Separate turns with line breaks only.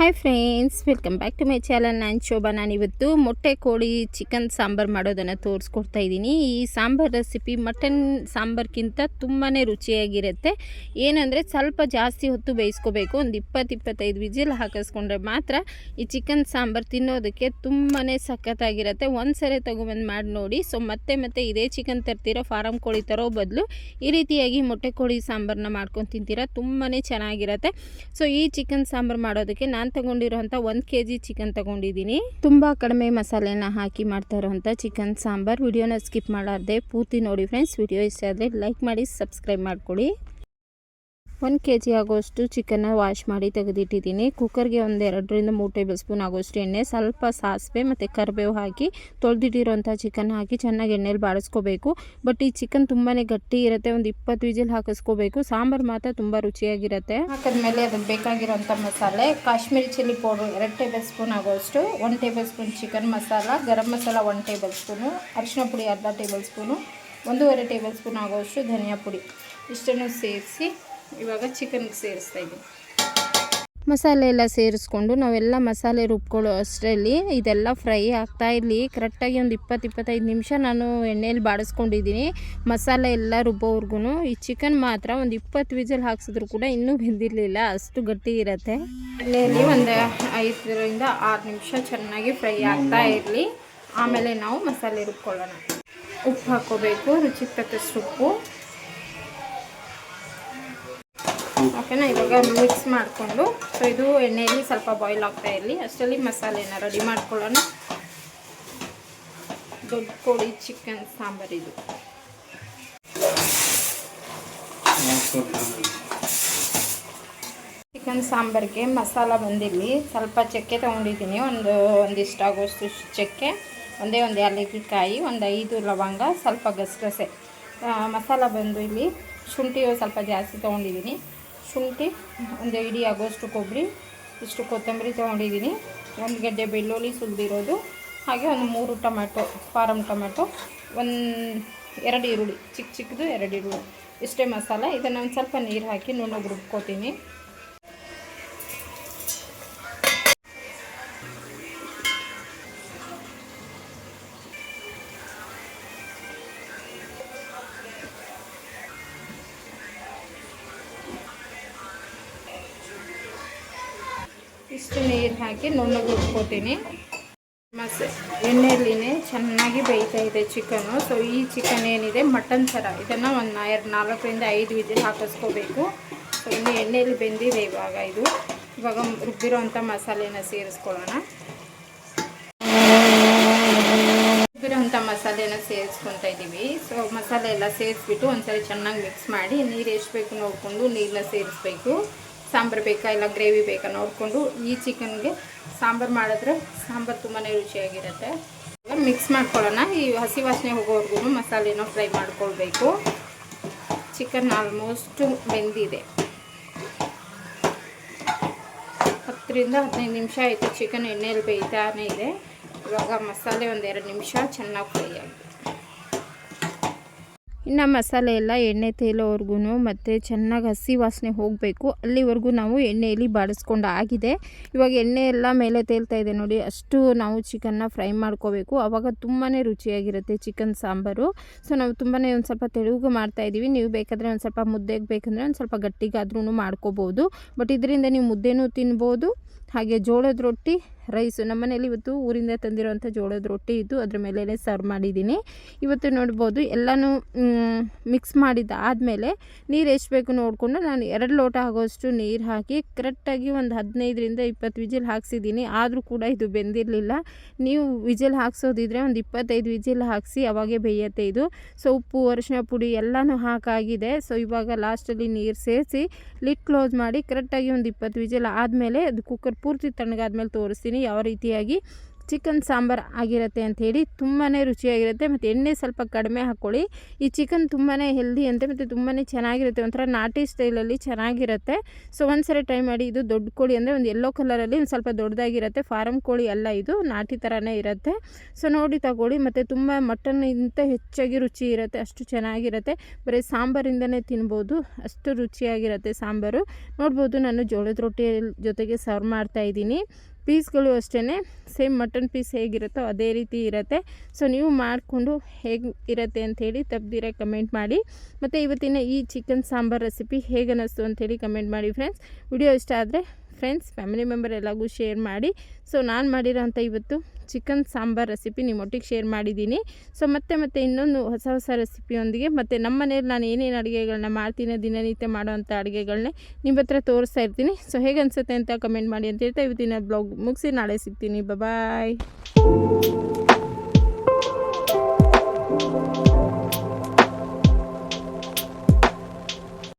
Hi friends welcome back to my channel ನಾನು ಶೋಭಾ. ನಾನಿವತ್ತು ಮೊಟ್ಟೆ ಕೋಳಿ ಚಿಕನ್ ಸಾಂಬಾರು ಮಾಡೋದನ್ನು ತೋರಿಸ್ಕೊಡ್ತಾ ಇದ್ದೀನಿ. ಈ ಸಾಂಬಾರು ರೆಸಿಪಿ ಮಟನ್ ಸಾಂಬಾರ್ಗಿಂತ ತುಂಬಾ ರುಚಿಯಾಗಿರುತ್ತೆ. ಏನಂದರೆ ಸ್ವಲ್ಪ ಜಾಸ್ತಿ ಹೊತ್ತು ಬೇಯಿಸ್ಕೋಬೇಕು. ಒಂದು ಇಪ್ಪತ್ತು, ಇಪ್ಪತ್ತೈದು ವಿಜಿಲ್ ಹಾಕಿಸ್ಕೊಂಡ್ರೆ ಮಾತ್ರ ಈ ಚಿಕನ್ ಸಾಂಬಾರು ತಿನ್ನೋದಕ್ಕೆ ತುಂಬಾ ಸಖತ್ತಾಗಿರುತ್ತೆ. ಒಂದು ಸರಿ ತೊಗೊಬಂದು ಮಾಡಿ ನೋಡಿ. ಸೊ ಮತ್ತೆ ಮತ್ತೆ ಇದೇ ಚಿಕನ್ ತರ್ತೀರೋ ಫಾರಂ ಕೋಳಿ ತರೋ ಬದಲು ಈ ರೀತಿಯಾಗಿ ಮೊಟ್ಟೆ ಕೋಳಿ ಸಾಂಬಾರನ್ನ ಮಾಡ್ಕೊಂಡು ತಿಂತೀರಾ? ತುಂಬಾ ಚೆನ್ನಾಗಿರುತ್ತೆ. ಸೊ ಈ ಚಿಕನ್ ಸಾಂಬಾರು ಮಾಡೋದಕ್ಕೆ ನಾನು ತಗೊಂಡಿರೋಂಥ ಒಂದು ಕೆ ಜಿ ಚಿಕನ್ ತಗೊಂಡಿದ್ದೀನಿ. ತುಂಬ ಕಡಿಮೆ ಮಸಾಲೆನ ಹಾಕಿ ಮಾಡ್ತಾ ಇರೋಂಥ ಚಿಕನ್ ಸಾಂಬಾರು. ವಿಡಿಯೋನ ಸ್ಕಿಪ್ ಮಾಡಾರ್ದೆ ಪೂರ್ತಿ ನೋಡಿ ಫ್ರೆಂಡ್ಸ್. ವಿಡಿಯೋ ಇಷ್ಟ ಆದರೆ ಲೈಕ್ ಮಾಡಿ, ಸಬ್ಸ್ಕ್ರೈಬ್ ಮಾಡ್ಕೊಳ್ಳಿ. ಒಂದು ಕೆ ಜಿ ಆಗೋಷ್ಟು ಚಿಕನ್ನ ವಾಶ್ ಮಾಡಿ ತೆಗೆದಿಟ್ಟಿದ್ದೀನಿ. ಕುಕ್ಕರ್ಗೆ ಒಂದು ಎರಡರಿಂದ ಮೂರು ಟೇಬಲ್ ಸ್ಪೂನ್ ಆಗೋಷ್ಟು ಎಣ್ಣೆ, ಸ್ವಲ್ಪ ಸಾಸಿವೆ ಮತ್ತು ಕರಿಬೇವು ಹಾಕಿ ತೊಳೆದಿಟ್ಟಿರೋಂಥ ಚಿಕನ್ ಹಾಕಿ ಚೆನ್ನಾಗಿ ಎಣ್ಣೆಯಲ್ಲಿ ಬಾಡಿಸ್ಕೋಬೇಕು ಬಟ್ ಈ ಚಿಕನ್ ತುಂಬಾ ಗಟ್ಟಿ ಇರುತ್ತೆ, ಒಂದು ಇಪ್ಪತ್ತು ವಿಜಿಲ್ ಹಾಕಿಸ್ಕೋಬೇಕು. ಸಾಂಬಾರು ಮಾತ್ರ ತುಂಬ ರುಚಿಯಾಗಿರುತ್ತೆ. ಹಾಕಿದ್ಮೇಲೆ ಅದಕ್ಕೆ ಬೇಕಾಗಿರೋಂಥ ಮಸಾಲೆ, ಕಾಶ್ಮೀರಿ ಚಿಲ್ಲಿ ಪೌಡ್ರು ಎರಡು ಟೇಬಲ್ ಸ್ಪೂನ್ ಆಗೋಷ್ಟು, ಒಂದು table spoon chicken masala, garam masala ಒಂದು ಟೇಬಲ್ ಸ್ಪೂನು ಅರಿಶಿನ ಪುಡಿ ಅರ್ಧ ಟೇಬಲ್ ಸ್ಪೂನು, ಒಂದೂವರೆ ಟೇಬಲ್ ಸ್ಪೂನ್ ಆಗೋಷ್ಟು ಧನಿಯಾ ಪುಡಿ. ಇಷ್ಟನ್ನು ಸೇರಿಸಿ ಇವಾಗ ಚಿಕನ್ಗೆ ಸೇರಿಸ್ತಾ ಇದ್ದೀನಿ. ಮಸಾಲೆ ಎಲ್ಲ ಸೇರಿಸ್ಕೊಂಡು ನಾವೆಲ್ಲ ಮಸಾಲೆ ರುಬ್ಕೊಳ್ಳೋ ಅಷ್ಟರಲ್ಲಿ ಇದೆಲ್ಲ ಫ್ರೈ ಆಗ್ತಾ ಇರಲಿ. ಕರೆಕ್ಟಾಗಿ ಒಂದು ಇಪ್ಪತ್ತು ಇಪ್ಪತ್ತೈದು ನಿಮಿಷ ನಾನು ಎಣ್ಣೆಯಲ್ಲಿ ಬಾಡಿಸ್ಕೊಂಡಿದ್ದೀನಿ. ಮಸಾಲೆ ಎಲ್ಲ ರುಬ್ಬೋವ್ರಿಗೂ ಈ ಚಿಕನ್ ಮಾತ್ರ ಒಂದು ಇಪ್ಪತ್ತು ವಿಜಲ್ ಹಾಕ್ಸಿದ್ರು ಕೂಡ ಇನ್ನೂ ಬೆಂದಿರಲಿಲ್ಲ. ಅಷ್ಟು ಗಟ್ಟಿ ಇರುತ್ತೆ. ಎಣ್ಣೆಯಲ್ಲಿ ಒಂದು ಐದರಿಂದ ಆರು ನಿಮಿಷ ಚೆನ್ನಾಗಿ ಫ್ರೈ ಆಗ್ತಾ ಇರಲಿ. ಆಮೇಲೆ ನಾವು ಮಸಾಲೆ ರುಬ್ಕೊಳ್ಳೋಣ. ಉಪ್ಪು ಹಾಕ್ಕೋಬೇಕು. ರುಚಿ ತಕ್ಕಷ್ಟು ಉಪ್ಪು. ಓಕೆನಾ? ಇವಾಗ ಮಿಕ್ಸ್ ಮಾಡಿಕೊಂಡು ಸೊ ಇದು ಎಣ್ಣೆಯಲ್ಲಿ ಸ್ವಲ್ಪ ಬಾಯ್ಲ್ ಆಗ್ತಾ ಇರಲಿ. ಅಷ್ಟರಲ್ಲಿ ಮಸಾಲೆನ ರೆಡಿ ಮಾಡ್ಕೊಳ್ಳೋಣ. ದೊಡ್ಡ ಕೋಳಿ ಚಿಕನ್ ಸಾಂಬಾರು ಇದು. ಚಿಕನ್ ಸಾಂಬಾರಿಗೆ ಮಸಾಲ ಬಂದಿರಲಿ. ಸ್ವಲ್ಪ ಚಕ್ಕೆ ತೊಗೊಂಡಿದ್ದೀನಿ. ಒಂದು, ಒಂದಿಷ್ಟು ಆಗೋಷ್ಟು ಚಕ್ಕೆ, ಒಂದೇ ಒಂದು ಏಲಕ್ಕಿಕಾಯಿ ಒಂದು ಐದು ಲವಂಗ, ಸ್ವಲ್ಪ ಗಸಗಸೆ. ಮಸಾಲ ಬಂದು ಇಲ್ಲಿ ಶುಂಠಿ ಸ್ವಲ್ಪ ಜಾಸ್ತಿ ತೊಗೊಂಡಿದ್ದೀನಿ. ಶುಂಠಿ, ಒಂದು ಇಡೀ ಆಗೋಷ್ಟು ಕೊಬ್ಬರಿ, ಇಷ್ಟು ಕೊತ್ತಂಬರಿ ತೊಗೊಂಡಿದ್ದೀನಿ. ಒಂದು ಗಡ್ಡೆ ಬೆಳ್ಳುಳ್ಳಿ ಸುಲಿದಿರೋದು, ಹಾಗೆ ಒಂದು ಮೂರು ಟೊಮ್ಯಾಟೊ ಫಾರಮ್ ಟೊಮ್ಯಾಟೊ, ಒಂದು ಎರಡು ಈರುಳ್ಳಿ ಚಿಕ್ಕ ಚಿಕ್ಕದು ಎರಡು ಈರುಳ್ಳಿ. ಇಷ್ಟೇ ಮಸಾಲ. ಇದನ್ನು ಒಂದು ಸ್ವಲ್ಪ ನೀರು ಹಾಕಿ ನುಣ್ಣಗೆ ರುಬ್ಕೋತೀನಿ. ಇಷ್ಟು ನೀರು ಹಾಕಿ ನುಣ್ಣಗೆ ಉಟ್ಕೋತೀನಿ. ಮಸ ಎಣ್ಣೆಯಲ್ಲಿನೇ ಚೆನ್ನಾಗಿ ಬೇಯ್ತಾ ಇದೆ ಚಿಕನು. ಸೊ ಈ ಚಿಕನ್ ಏನಿದೆ? ಮಟನ್ ಥರ ಇದನ್ನು ಒಂದು ಎರಡು ನಾಲ್ಕರಿಂದ ಐದು ವಿದ್ಯೆ ಹಾಕಿಸ್ಕೋಬೇಕು. ಸೊ ಇನ್ನು ಎಣ್ಣೆಯಲ್ಲಿ ಬೆಂದಿದೆ ಇವಾಗ ಇದು. ಇವಾಗ ರುಬ್ಬಿರೋವಂಥ ಮಸಾಲೆನ ಸೇರಿಸ್ಕೊಳ್ಳೋಣ. ರುಬ್ಬಿರೋಂಥ ಮಸಾಲೆನ ಸೇರಿಸ್ಕೊತಾ ಇದ್ದೀವಿ ಸೊ ಮಸಾಲೆ ಎಲ್ಲ ಸೇರಿಸ್ಬಿಟ್ಟು ಒಂದ್ಸರಿ ಚೆನ್ನಾಗಿ ಮಿಕ್ಸ್ ಮಾಡಿ, ನೀರು ಎಷ್ಟು ಬೇಕು ನೋಡಿಕೊಂಡು ನೀರನ್ನ ಸೇರಿಸ್ಬೇಕು. ಸಾಂಬಾರು ಬೇಕಾ ಇಲ್ಲ ಗ್ರೇವಿ ಬೇಕಾ ನೋಡಿಕೊಂಡು ಈ ಚಿಕನ್ಗೆ ಸಾಂಬಾರು ಮಾಡಿದ್ರೆ ಸಾಂಬಾರು ತುಂಬಾ ರುಚಿಯಾಗಿರುತ್ತೆ. ಮಿಕ್ಸ್ ಮಾಡ್ಕೊಳ್ಳೋಣ. ಈ ಹಸಿ ವಾಸನೆ ಹೋಗೋವರೆಗೂ ಮಸಾಲೆನೋ ಫ್ರೈ ಮಾಡ್ಕೊಳ್ಬೇಕು. ಚಿಕನ್ ಆಲ್ಮೋಸ್ಟ್ ಬೆಂದಿದೆ. ಹತ್ತರಿಂದ ಹದಿನೈದು ನಿಮಿಷ ಆಯಿತು. ಚಿಕನ್ ಎಣ್ಣೆಯಲ್ಲಿ ಬೇಯ್ತಾನೆ ಇದೆ. ಇವಾಗ ಮಸಾಲೆ ಒಂದೆರಡು ನಿಮಿಷ ಚೆನ್ನಾಗಿ ಫ್ರೈ ಆಗಿದೆ. ಇನ್ನು ಮಸಾಲೆ ಎಲ್ಲ ಎಣ್ಣೆ ತೇಲೋವರೆಗೂ ಮತ್ತು ಚೆನ್ನಾಗಿ ಹಸಿ ವಾಸನೆ ಹೋಗಬೇಕು. ಅಲ್ಲಿವರೆಗೂ ನಾವು ಎಣ್ಣೆಯಲ್ಲಿ ಬಾಡಿಸ್ಕೊಂಡು ಆಗಿದೆ. ಇವಾಗ ಎಣ್ಣೆ ಎಲ್ಲ ಮೇಲೆ ತೇಲ್ತಾ ಇದೆ ನೋಡಿ. ಅಷ್ಟು ನಾವು ಚಿಕನ್ನ ಫ್ರೈ ಮಾಡ್ಕೋಬೇಕು. ಆವಾಗ ತುಂಬಾ ರುಚಿಯಾಗಿರುತ್ತೆ ಚಿಕನ್ ಸಾಂಬಾರು. ಸೊ ನಾವು ತುಂಬಾ ಒಂದು ಸ್ವಲ್ಪ ತೆಳುಗು ಮಾಡ್ತಾಯಿದ್ದೀವಿ ನೀವು ಬೇಕಾದರೆ ಒಂದು ಸ್ವಲ್ಪ ಮುದ್ದೆಗೆ ಬೇಕಂದರೆ ಒಂದು ಸ್ವಲ್ಪ ಗಟ್ಟಿಗಾದ್ರೂ ಮಾಡ್ಕೋಬೋದು. ಬಟ್ ಇದರಿಂದ ನೀವು ಮುದ್ದೆನೂ ತಿನ್ಬೋದು. ಹಾಗೆ ಜೋಳದ ರೊಟ್ಟಿ ರೈಸು ನಮ್ಮ ಮನೇಲಿ ಇವತ್ತು ಊರಿಂದ ತಂದಿರೋವಂಥ ಜೋಳದ ರೊಟ್ಟಿ ಇದ್ದು ಅದ್ರ ಮೇಲೇ ಸರ್ವ್ ಮಾಡಿದ್ದೀನಿ. ಇವತ್ತು ನೋಡ್ಬೋದು ಎಲ್ಲನೂ ಮಿಕ್ಸ್ ಮಾಡಿದ್ದು ಆದಮೇಲೆ ನೀರು ಎಷ್ಟು ಬೇಕು ನೋಡಿಕೊಂಡು ನಾನು ಎರಡು ಲೋಟ ಆಗೋಷ್ಟು ನೀರು ಹಾಕಿ ಕರೆಕ್ಟಾಗಿ ಒಂದು ಹದಿನೈದರಿಂದ ಇಪ್ಪತ್ತು ವಿಜಿಲ್ ಹಾಕ್ಸಿದ್ದೀನಿ. ಆದರೂ ಕೂಡ ಇದು ಬೆಂದಿರಲಿಲ್ಲ. ನೀವು ವಿಜಿಲ್ ಹಾಕ್ಸೋದಿದ್ರೆ ಒಂದು ಇಪ್ಪತ್ತೈದು ವಿಜಿಲ್ ಹಾಕಿಸಿ ಅವಾಗೆ ಬೇಯತ್ತೆ ಇದು. ಸೊ, ಉಪ್ಪು ಅರಿಶಿನ ಪುಡಿ ಎಲ್ಲನೂ ಹಾಕಾಗಿದೆ. ಸೊ, ಇವಾಗ ಲಾಸ್ಟಲ್ಲಿ ನೀರು ಸೇರಿಸಿ ಲಿಟ್ ಕ್ಲೋಸ್ ಮಾಡಿ ಕರೆಕ್ಟಾಗಿ ಒಂದು ಇಪ್ಪತ್ತು ವಿಜಿಲ್ ಆದಮೇಲೆ ಅದು ಕುಕ್ಕರ್ ಪೂರ್ತಿ ತಣ್ಣಗಾದ್ಮೇಲೆ ತೋರಿಸ್ತೀನಿ. ಯಾವ ರೀತಿಯಾಗಿ ಚಿಕನ್ ಸಾಂಬಾರು ಆಗಿರುತ್ತೆ ಅಂಥೇಳಿ ತುಂಬಾ ರುಚಿಯಾಗಿರುತ್ತೆ ಮತ್ತು ಎಣ್ಣೆ ಸ್ವಲ್ಪ ಕಡಿಮೆ ಹಾಕ್ಕೊಳ್ಳಿ. ಈ ಚಿಕನ್ ತುಂಬಾ ಹೆಲ್ದಿ ಅಂತೆ ಮತ್ತು ತುಂಬಾ ಚೆನ್ನಾಗಿರುತ್ತೆ. ಒಂಥರ ನಾಟಿ ಸ್ಟೈಲಲ್ಲಿ ಚೆನ್ನಾಗಿರುತ್ತೆ. ಸೊ ಒಂದ್ಸರಿ ಟ್ರೈ ಮಾಡಿ. ಇದು ದೊಡ್ಡ ಕೋಳಿ ಅಂದರೆ ಒಂದು ಯೆಲ್ಲೋ ಕಲರಲ್ಲಿ ಒಂದು ಸ್ವಲ್ಪ ದೊಡ್ಡದಾಗಿರುತ್ತೆ. ಫಾರಮ್ ಕೋಳಿ ಅಲ್ಲ ಇದು, ನಾಟಿ ಥರನೇ ಇರುತ್ತೆ. ಸೊ ನೋಡಿ ತಗೊಳ್ಳಿ. ಮತ್ತು ತುಂಬ ಇಂತ ಹೆಚ್ಚಾಗಿ ರುಚಿ ಇರುತ್ತೆ. ಅಷ್ಟು ಚೆನ್ನಾಗಿರುತ್ತೆ. ಬರೀ ಸಾಂಬಾರಿಂದನೇ ತಿನ್ಬೋದು. ಅಷ್ಟು ರುಚಿಯಾಗಿರುತ್ತೆ ಸಾಂಬಾರು. ನೋಡ್ಬೋದು, ನಾನು ಜೋಳದ ರೊಟ್ಟಿ ಜೊತೆಗೆ ಸರ್ವ್ ಮಾಡ್ತಾ ಇದ್ದೀನಿ. ಪೀಸ್ಗಳು ಅಷ್ಟೇ ಸೇಮ್ ಮಟನ್ ಪೀಸ್ ಹೇಗಿರುತ್ತೋ ಅದೇ ರೀತಿ ಇರುತ್ತೆ. ಸೊ ನೀವು ಮಾಡಿಕೊಂಡು ಹೇಗೆ ಇರುತ್ತೆ ಅಂಥೇಳಿ ತಪ್ಪದಿರ ಕಮೆಂಟ್ ಮಾಡಿ. ಮತ್ತು ಇವತ್ತಿನ ಈ ಚಿಕನ್ ಸಾಂಬಾರ್ ರೆಸಿಪಿ ಹೇಗೆ ಅನ್ನಿಸ್ತು ಅಂಥೇಳಿ ಕಮೆಂಟ್ ಮಾಡಿ ಫ್ರೆಂಡ್ಸ್ ವಿಡಿಯೋ ಇಷ್ಟ ಆದರೆ ಫ್ರೆಂಡ್ಸ್ ಫ್ಯಾಮಿಲಿ ಮೆಂಬರ್ ಎಲ್ಲರಿಗೂ ಶೇರ್ ಮಾಡಿ. ಸೊ ನಾನು ಮಾಡಿರೋಂಥ ಇವತ್ತು ಚಿಕನ್ ಸಾಂಬಾರ್ ರೆಸಿಪಿ ನಿಮ್ಮೊಟ್ಟಿಗೆ ಶೇರ್ ಮಾಡಿದ್ದೀನಿ. ಸೊ ಮತ್ತೆ ಮತ್ತೆ ಇನ್ನೊಂದು ಹೊಸ ಹೊಸ ರೆಸಿಪಿಯೊಂದಿಗೆ ಮತ್ತು ನಮ್ಮ ಮನೇಲಿ ನಾನು ಏನೇನು ಅಡುಗೆಗಳನ್ನ ಮಾಡ್ತೀನಿ, ದಿನನಿತ್ಯ ಮಾಡೋವಂಥ ಅಡುಗೆಗಳನ್ನೇ ನಿಮ್ಮ ಹತ್ರ ತೋರಿಸ್ತಾ ಇರ್ತೀನಿ. ಸೊ ಹೇಗೆ ಅನಿಸುತ್ತೆ ಅಂತ ಕಮೆಂಟ್ ಮಾಡಿ ಅಂತ ಹೇಳ್ತಾ ಇವತ್ತಿನ ಬ್ಲಾಗ್ ಮುಗಿಸಿ, ನಾಳೆ ಸಿಗ್ತೀನಿ. ಬಾಯ್